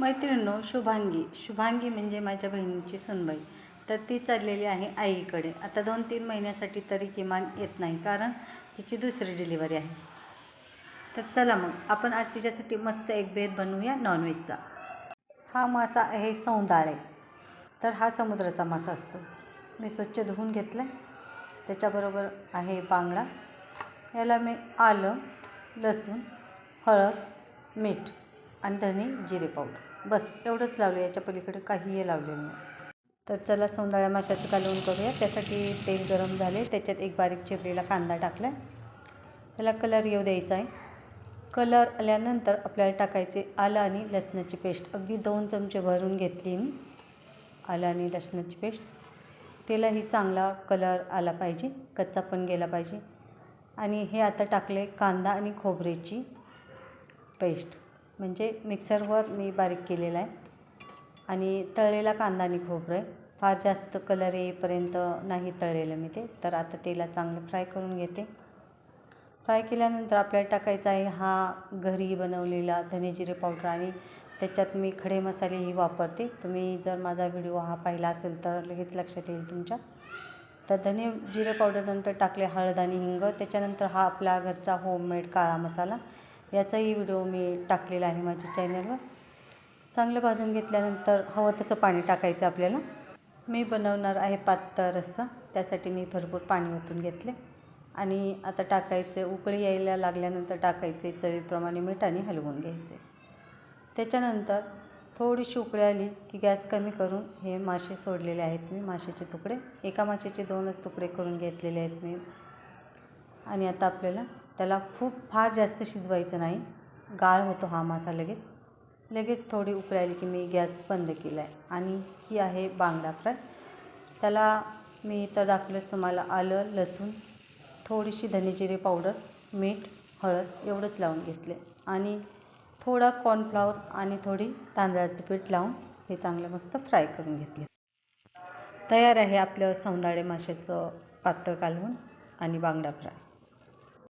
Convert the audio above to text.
मैत्रिणो शुभांगी. शुभांगी म्हणजे माझ्या बहिणीची सुनबाई. तर ती चाललेली आहे आईकडे. आता दोन तीन महिन्यासाठी तरी किमान येत नाही कारण तिची दुसरी डिलिव्हरी आहे. तर चला मग आपण आज तिच्यासाठी मस्त एक भेद बनवूया नॉनव्हेजचा हा मासा आहे सौंदाळे. तर हा समुद्राचा मासा असतो. मी स्वच्छ धुवून घेतला त्याच्याबरोबर आहे बांगडा. याला मी आलं लसूण हळद मीठ. आणि जिरे पावडर. बस एवढंच लावलं. याच्या पलीकडे काहीही लावलेलं नाही. तर चला सौंदाळ्या माशाचं कालवण करूया. त्यासाठी तेल गरम झाले. त्याच्यात एक बारीक चिरलेला कांदा टाकला त्याला कलर येऊ द्यायचा आहे. कलर आल्यानंतर आपल्याला टाकायचे आलं आणि लसणाची पेस्ट. अगदी दोन चमचे भरून घेतली मी. आलं आणि लसणाची पेस्ट. तेलाही चांगला कलर आला पाहिजे. कच्चा पण गेला पाहिजे. आणि हे आता टाकले कांदा आणि खोबऱ्याची पेस्ट. म्हणजे मिक्सरवर मी बारीक केलेला आहे. आणि तळलेला कांदा आणि खोबरं आहे. फार जास्त कलर येईपर्यंत नाही तळलेलं मी ते. तर आता तेला चांगलं फ्राय करून घेते. फ्राय केल्यानंतर आपल्याला टाकायचा आहे हा घरी बनवलेला धने जिरे पावडर आणि त्याच्यात मी खडे मसालेही वापरते. तुम्ही जर माझा व्हिडिओ हा पाहिला असेल तर लगेच लक्षात येईल तुमच्या. तर धने जिरे पावडरनंतर टाकले हळद आणि हिंग. त्याच्यानंतर हा आपला घरचा होममेड काळा मसाला. याचाही व्हिडिओ मी टाकलेला आहे माझ्या चॅनलवर चांगलं भाजून घेतल्यानंतर हवं तसं पाणी टाकायचं आपल्याला. मी बनवणार आहे पातळ रस्सा त्यासाठी मी भरपूर पाणी ओतून घेतले. आणि आता टाकायचे उकळी यायला लागल्यानंतर टाकायचे चवीप्रमाणे मीठ आणि हलवून घ्यायचे. त्याच्यानंतर थोडीशी उकळी आली की गॅस कमी करून हे मासे सोडलेले आहेत मी माशाचे तुकडे. एका माशाचे दोनच तुकडे करून घेतलेले आहेत मी. आणि आता आपल्याला त्याला खूप फार जास्त शिजवायचं नाही. गाळ होतो हा मासा लगेच. लगेच थोडी उकळायली की मी गॅस बंद केला आहे आणि ही आहे बांगडा फ्राय त्याला मी इथं दाखवलंच तुम्हाला आलं लसूण थोडीशी धनेजिरे पावडर मीठ हळद एवढंच लावून घेतले. आणि थोडा कॉर्नफ्लॉवर आणि थोडी तांदळाचं पीठ लावून हे चांगलं मस्त फ्राय करून घेतले. तयार आहे आपलं सौंदाळे माशाचं पातळ कालवून आणि बांगडा फ्राय